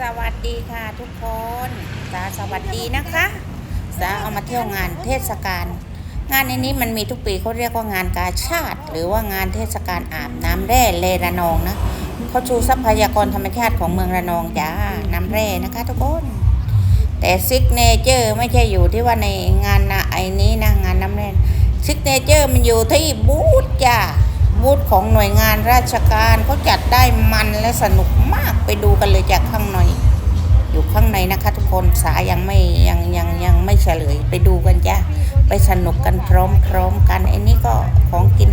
สวัสดีค่ะทุกคนสาสวัสดีนะคะสาเอามาเที่ยวงานเทศกาลงานในนี้มันมีทุกปีเขาเรียกว่างานกาชาติ หรือว่างานเทศกาลอาบน้ำแร่เลระนองนะเขาชูทรัพยากรธรรมชาติของเมืองระนองจ้าน้ำแร่นะคะทุกคนแต่ซิกเนเจอร์ไม่ใช่อยู่ที่ว่าในงานนะไอ้นี้นะงานน้ำแร่ซิกเนเจอร์มันอยู่ที่บูธจ้า บูธของหน่วยงานราชการเขาจัดได้มันและสนุกมากไปดูกันเลยจากข้างในอยู่ข้างในนะคะทุกคนสายังไม่ยังยังยังไม่เฉลยไปดูกันจ้าไปสนุกกันพร้อมพร้อมกันไอ้นี่ก็ของกิน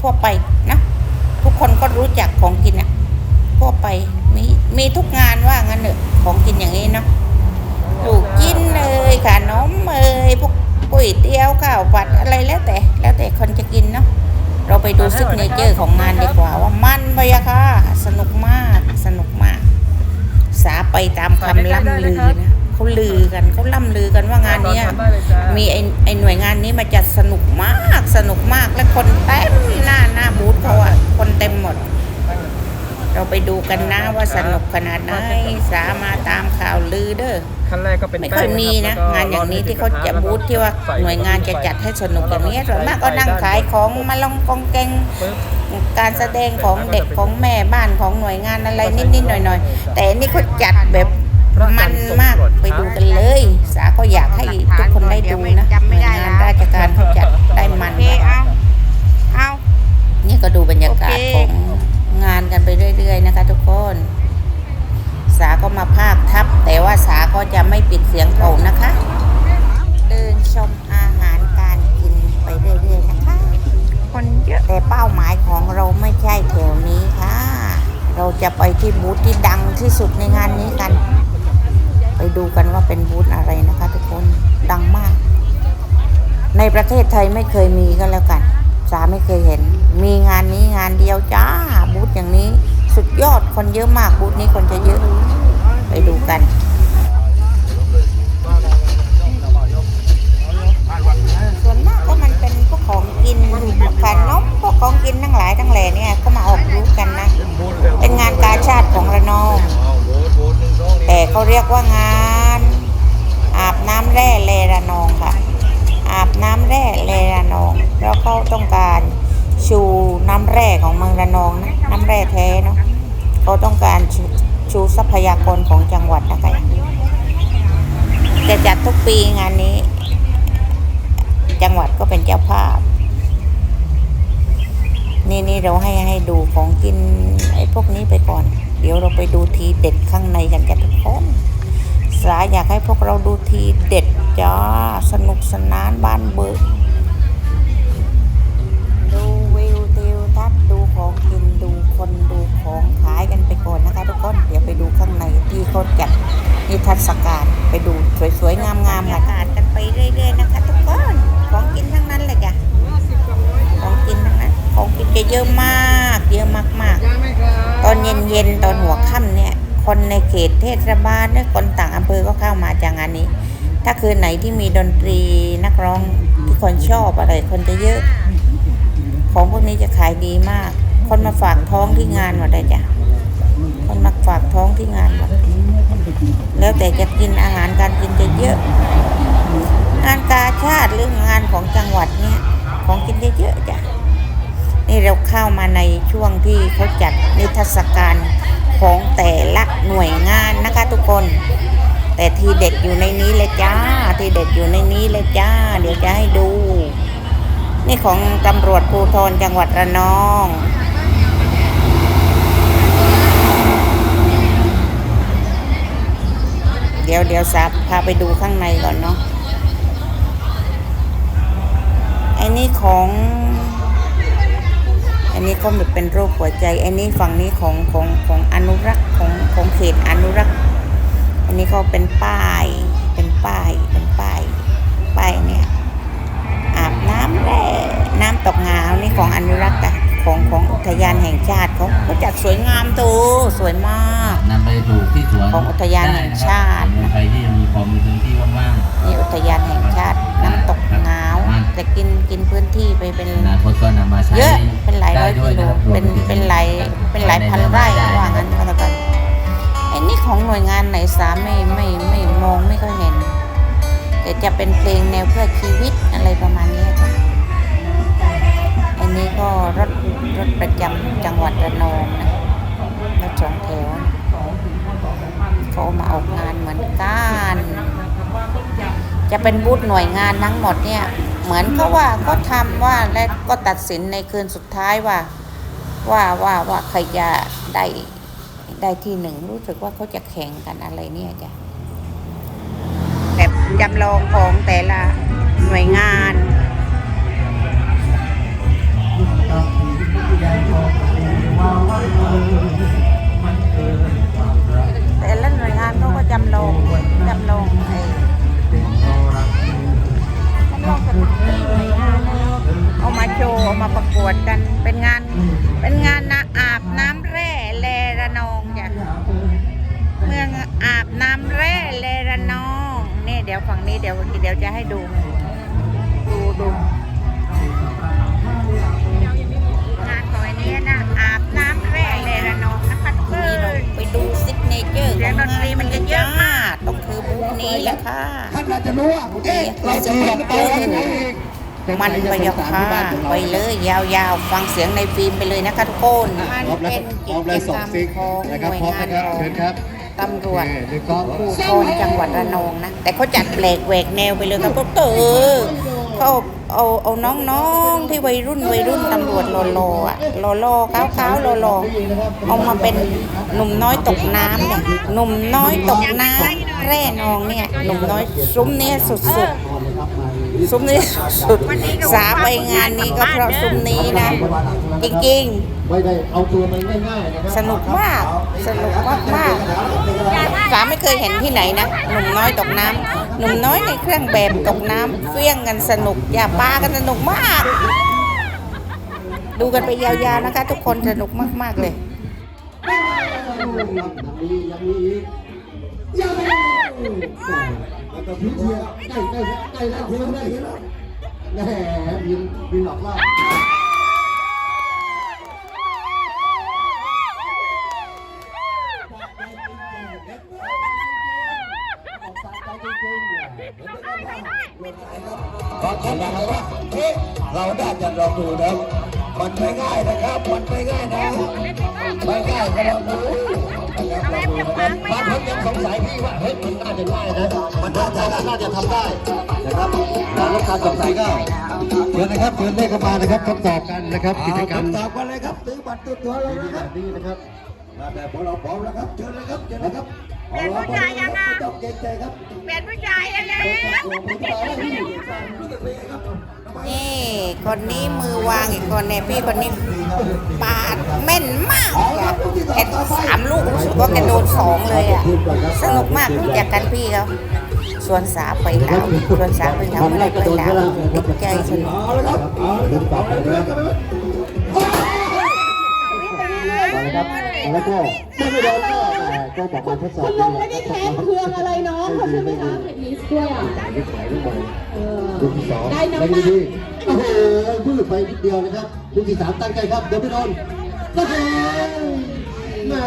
ทั่วไปนะทุกคนก็รู้จักของกินอะทั่วไปมีมีทุกงานว่างั้นเถอะของกินอย่างนี้เนาะลูกกินเลยค่ะน้มเอยพวกก๋วยเตี๋ยวข้าวผัดอะไรแล้วแต่ แล้วแต่คนจะกินเนาะ เราไปดูซิกเนเจอร์ของงานดีกว่าว่ามันไปอะค่ะ สนุกมากสนุกมาก สาไปตามคำล่ำลือนะเขาลือกันเขาล่ำลือกันว่างานเนี้ยมีไอไอหน่วยงานนี้มาจัดสนุกมากสนุกมากและคนเต็มหน้าหน้าบูธเขาอะคนเต็มหมด เราไปดูกันนะว่าสนุกขนาดไหนสามาตามข่าวลือเด้อ ขั้นแรกก็เป็นไม่ค่อยมีนะ งานอย่างนี้ที่เขาจะบูธที่ว่าหน่วยงานจะจัดให้สนุกอย่างนี้ส่วนมากก็นั่งขายของมาลองกองแกงการแสดงของเด็กของแม่บ้านของหน่วยงานอะไรนิดๆหน่อยๆ แต่อันนี่เขาจัดแบบมันมากไปดูกันเลย สาก็อยากให้ทุกคนได้ดูนะหน่วยงานราชการเขาจัดได้มัน ที่ดังที่สุดในงานนี้กัน ไปดูกันว่าเป็นบูธอะไรนะคะทุกคนดังมาก ในประเทศไทยไม่เคยมีก็แล้วกันสาไม่เคยเห็น มีงานนี้งานเดียวจ้าบูธอย่างนี้สุดยอดคนเยอะมากบูธนี้คนจะเยอะ ไปดูกันส่วนมากก็มันเป็นพวกของกินพวกขนมพวกของกินทั้งหลายทั้งแหล่เนี่ยก็มาออกบูธกันนะ เป็นงานกาชาติของระนอง แต่ เขาเรียกว่างาน อาบน้ำแร่เลระนองค่ะ อาบน้ำแร่เลระนองแล้วเขาต้องการชูน้ำแร่ของเมืองระนองนะน้ำแร่แท้เนาะเขาต้องการชูชูทรัพยากรของจังหวัดนะคะจะจัดทุกปีงานนี้ จังหวัดก็เป็นเจ้าภาพ นี่นี่เราให้ให้ดูของกินไอ้พวกนี้ไปก่อน เดี๋ยวเราไปดูทีเด็ดข้างในกันกันทุกคนสาอยากให้พวกเราดูทีเด็ดจ้าสนุกสนานบ้านเบิกดูวิวทิวทัศน์ดูของกินดูคนดูของขายกันไปก่อนนะคะทุกคนเดี๋ยวไปดูข้างในที่เขาจัดนิทรรศการไปดูสวยๆงามๆอากาศกันไปเรื่อยๆนะคะทุกคนของกินทั้งนั้นเลยจ้ะของกินทั้งนั้นของกินจะเยอะมาก เยอะมากๆ ตอนเย็นๆตอนหัวค่ำเนี่ย คนในเขตเทศบาลหรือคนต่างอำเภอก็เข้ามาจากงานนี้ ถ้าคืนไหนที่มีดนตรีนักร้องที่คนชอบอะไรคนจะเยอะ ของพวกนี้จะขายดีมาก คนมาฝากท้องที่งานหมดเลยจ้ะคนมาฝากท้องที่งานหมดแล้วแต่จะกินอาหารการกินจะเยอะ งานกาชาติหรืองานของจังหวัดเนี่ยของกินจะเยอะจ้ะ นี่เราเข้ามาในช่วงที่เขาจัดนิทรรศการของแต่ละหน่วยงานนะคะทุกคน แต่ทีเด็ดอยู่ในนี้เลยจ้า ทีเด็ดอยู่ในนี้เลยจ้า เดี๋ยวจะให้ดู นี่ของตำรวจภูธรจังหวัดระนองเดี๋ยวเดี๋ยวซับพาไปดูข้างในก่อนเนาะไอ้นี่ของ อันนี้ก็แบบเป็นโรคหัวใจ อันนี้ฝั่งนี้ของของของอนุรักษ์ของของเขตอนุรักษ์ อันนี้ก็เป็นป้าย ลายพันไร่ว่างั้นก็แล้วกันไอ้น่วยงานไหนสามไม่ไม่ไม่มองไม่ค่อยเห็น แต่จะเป็นเพลงแนวเพื่อชีวิตอะไรประมาณนี้ค่ะอันนี้ก็รถรถประจำจังหวัดระนองนะรถสองแถวเขามาออกงานเหมือนกัน จะเป็นบูธหน่วยงานทั้งหมดเนี่ย เหมือนเขาว่าเขาทำว่าและก็ตัดสินในคืนสุดท้ายว่า ว่าว่าว่าใครจะได้ได้ที่หนึ่งรู้สึกว่าเขาจะแข่งกันอะไรเนี่ยจ้ะแบบจำลองของแต่ละหน่วยงานแต่ละหน่วยงานเขาก็จำลอง ธนี้แหละค่ะท่านอาจจะรู้ว่าเอ๊ะเราจะเรียนไปทางไหนอีกมันไปยกค่ะไปเลยยาวๆ ฟังเสียงในฟิล์มไปเลยนะคะทุกคนมันพร้อมแล้วเป็นพร้กิอมแล้วจส่กงรรมซิกของหนะครับน่วยพร้อมงานนะครับของเชิญครับตำรวจโอเคหนึ่งกล้องภูธรจังหวัดระนองนะ แต่เขาจัดแปลกแหวกแนวไปเลยครับพวกเตอ เขาเอาเอาน้องๆที่วัยรุ่นวัยรุ่นตำรวจหล่อๆอะหล่อๆขาวๆหล่อๆเอามาเป็นหนุ่มน้อยตกน้ำเนี่ยหนุ่มน้อยตกน้ำแร่นองเนี่ยหนุ่มน้อยซุ้มเนี่ยสุดๆซุ้มนี้สุดสาไปงานนี้ก็เพราะซุ้มนี้นะจริงไม่ได้เอาตัวมันง่ายๆสนุกมากสนุกมากมากสาไม่เคยเห็นที่ไหนนะหนุ่มน้อยตกน้ำ หนุ่มน้อยในเครื่องแบบตกน้ำเฟี้ยงกันสนุก อย่าปากันสนุกมาก ดูกันไปยาวๆนะคะ ทุกคนสนุกมากๆเลยยังมียังมีอีกยังมีแล้วก็พิเทียใกล้ใกล้ใกล้แล้วเทียได้เห็นแล้วแหมบินบินหลอกล่อ ขอขอบคุณว่าเอ๊ะเราได้จะลองดูนะมันไม่ง่ายนะครับ มันไม่ง่ายนะไม่ง่ายก็ลองดูนะครับลองดูนะครับบางคนยังสงสัยพี่ว่าเฮ้ยมันน่าจะง่ายนะมันน่าจะน่าจะทำได้นะครับการลดการสงสัยก็เชิญนะครับเชิญได้เข้ามานะครับทดสอบกันนะครับกิจกรรมตอบกันเลยครับซื้อบัตรตัวตัวเลยนะครับบนี้นะครับแต่พอเราพร้อมแล้วครับเชิญเลยครับเชิญเลยครับ เป็นผู้ชายยังอะไม่ต้องเกรงใจครับเป็นผู้ชายแล้วตัวผู้ชายพี่นี่คนนี้มือวางอีกคนเนี่ยพี่คนนี้ปาดแม่นมากจ้ะแกสามลูกรู้สึกว่าแกโดนสองเลยอะสนุกมากรู้จักกันพี่เขาส่วนสาไปแล้วส่วนสาไปแล้วไม่ได้ไปแล้วติดใจสนุก แล้วก็ไม่ไดนก็ก็บอกมาทดสอบคุณลุงไม่ได้แค้นเคืองอะไรน้องเขาใช่ไหมคะเฟดลิสด้วยอะนิสัยลูกบอลเออลูกที่สองได้น้ำหนักโอ้โหพืดไปนิดเดียวนะครับลูกที่สามตั้งใจครับเดี๋ยวไม่โดนก็คือแม่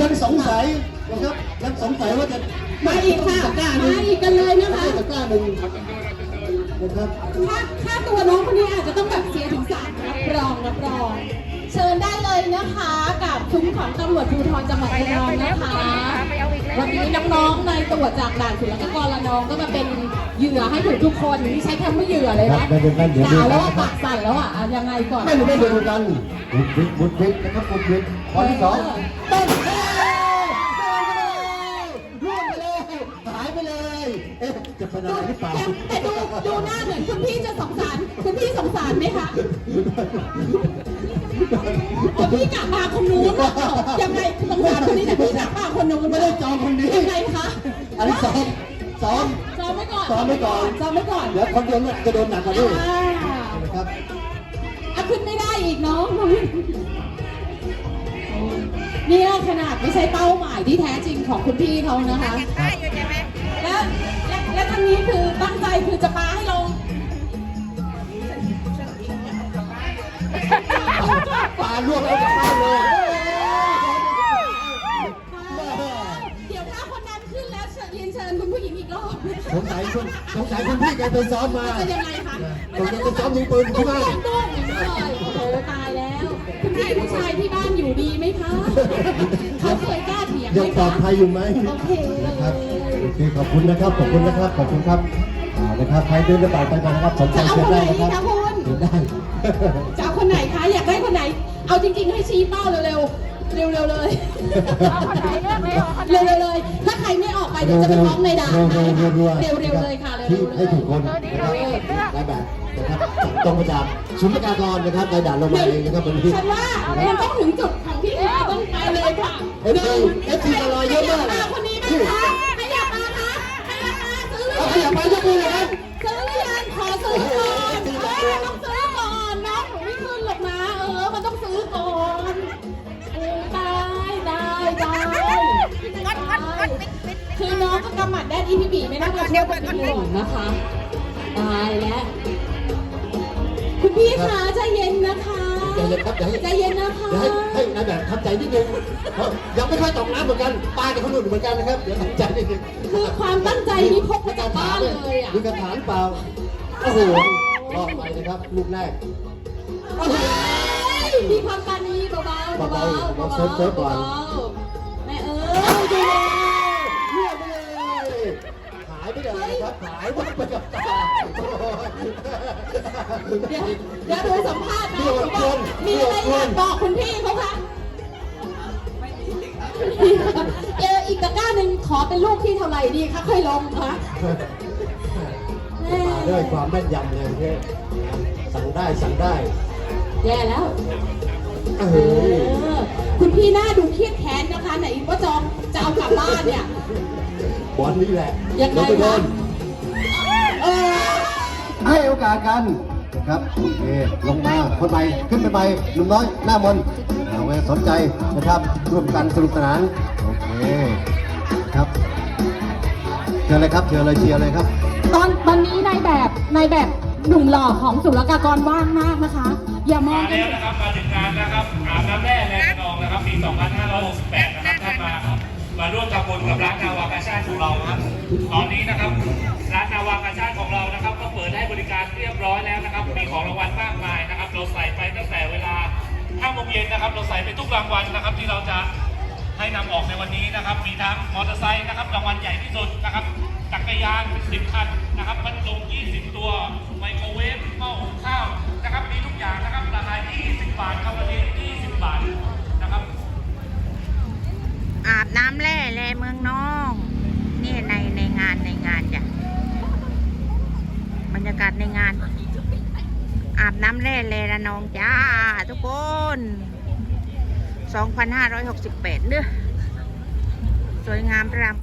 ยังสงสัยนะครับยังสงสัยว่าจะมาอีกค่ะมาอีกกันเลยนะคะม่จะกล้าหนึ่งนะครับค่าค่าตัวน้องคนนี้อาจจะต้องแบบเสียถึงสามรับรองรับรอง ชิญได้เลยนะคะกับคุ้มของตำรวจภูธรจังหวัดระนองนะคะ วันนี้น้องๆในตรวจจากด่านศุลกากรระนองก็มาเป็นเหยื่อให้ถูกทุกคนนี่ใช้คำว่าเหยื่อเลยนะด่าแล้วว่าปากสั่นแล้วอะอะยังไงก่อนไม่รู้ไม่เดียวกันบุดวิดบุดวิดนะครับบุดวิดข้อที่สองต้นเอ้ยร่วงไปเลยหายไปเลยเอ๊ะจะเป็นอะไรหรือเปล่าแต่ดูดูหน้าเหมือนคุณพี่จะสงสารคุณพี่สงสารไหมคะ เอาพี่กลับมาคนนู้นเหรอยังไงสงสารคนนี้แต่พี่กลับมาคนนู้นไม่ได้จองคนนี้ยังไงคะอันนี้ซ้อมซ้อมซ้อมไว้ก่อนซ้อมไว้ก่อนซ้อมไว้ก่อนเดี๋ยวคนเดียวเนี่ยจะโดนหนักกว่านี้อ่านะครับอะขึ้นไม่ได้อีกน้องเนี่ยขนาดไม่ใช่เป้าหมายที่แท้จริงของคุณพี่เขานะคะและและและทางนี้คือตั้งใจคือจะมาให้ลง ปลาลวกแล้วจะเข้าเลยเดี๋สงสัยคนสงสัยคนพี่แกไปซ้อมมาเป็นยังไงคะผมแกไปซ้อมยิงปืนที่บ้านตุ้มอย่างนี้เลยโอ้โหตายแล้ว คุณพี่ผู้ชายที่บ้านอยู่ดีไหมคะ เขาเคยกล้าเถียงไหมยังปลอดภัยอยู่ไหมโอเคนะครับโอเคขอบคุณนะครับ ขอบคุณนะครับ ขอบคุณครับนะครับใครเดินกระเป๋าไปมานะครับสนใจเชิญได้นะครับคะคุณเชิญได้จะเอาคนไหนคะ อยากได้คนไหน เอาจริงๆให้ชี้เป้าเร็วๆ เร็วๆเลยเร็วๆเลย ถ้าใครไม่ออกไปเดี๋ยวจะไปฟ้องในด่านให้ค่ะเร็วๆเลยค่ะเร็ที่วๆเลยให้ถูกคนนะครับได้แบบนะครับตรงมาจากศูนย์ประชากรนะครับในด่านลงมาเองนะครับวันนี้ ฉันว่ามันต้องถึงจุดของที่เราต้องไปเลยค่ะเอฟซีเอฟซีมารอเยอะมากใครอยากมาคนนี้ไหมคะ บีไม่น่าจะช่วยกันเป็นห่วงนะคะตายแล้วคุณพี่คะใจเย็นนะคะใจเย็นครับอย่าให้ใจเย็นนะคะเดี๋ยวให้ให้นายแบบทำใจนิดนึงเพราะยังไม่ค่อยตกน้ำเหมือนกันปลากับคนอื่นเหมือนกันนะครับเดี๋ยวทำใจนิดนึงคือความตั้งใจนี้พกมาจากบ้านเลยอะมีกระถางเปล่าโอ้โหรอดไปนะครับลูกแรกโอ้โหมีความปานีเบาๆเบาๆเบาๆเบาๆเซิร์ฟเซิร์ฟก่อนแม่เออเยี่ดูยมเลยหายไปเลยนะครับหายวับไปกับตาโอ้ยเดี๋ยวเดี๋ยวดูสัมภาษณ์นะเดี๋ยวชวนมีอะไรอยากบอกคุณพี่เขาคะเอออีกตะกร้าหนึ่งขอเป็นลูกที่เท่าไหร่ดีคะค่อยลงคะแม่มาด้วยความแม่นยำเลยพี่สั่งได้สั่งได้แย่แล้วเอเอออคุณพี่หน้าดูเครียดแค้นนะคะไหนว่าจองจะเอากลับบ้านเนี่ย บอลนี่แหละยังไงเราไปโดคะนเออให้โอกาสกันครับโอเคลงมาคนใหม่ขึ้นไปใหม่หนุ่มน้อยหน้ามนต์เอาไว้สนใจนะครับร่วมกันสนุกสนานโอเคครับเชิญเลยครับเชิญเลยเชียร์เลยครับ ตอนตอนนี้นายแบบนายแบบหนุ่มหล่อของศุลกากรว่างมากนะคะ อย่ามองมากันแล้วนะครับ มาถึงงานนะครับอาบน้ำแร่แรงกระนองนะครับปี 2568 นะครับท่านมามาร่วมทำบุญกับร้านนาวากาชาติ ของเราครับตอนนี้นะครับร้านนาวากาชาติของเรานะครับ ก็เปิดให้บริการเรียบร้อยแล้วนะครับ มีของรางวัลมากมายนะครับ เราใส่ไปตั้งแต่เวลา5โมงเย็นนะครับ เราใส่ไปทุกรางวัลนะครับ ที่เราจะให้นำออกในวันนี้นะครับ มีทั้งมอเตอร์ไซค์นะครับรางวัลใหญ่ที่สุดนะครับ จักรยาน10คันนะครับพัดลม20 ตัว นองจ้าทุกคน 2,568เด้อสวยงามประรำ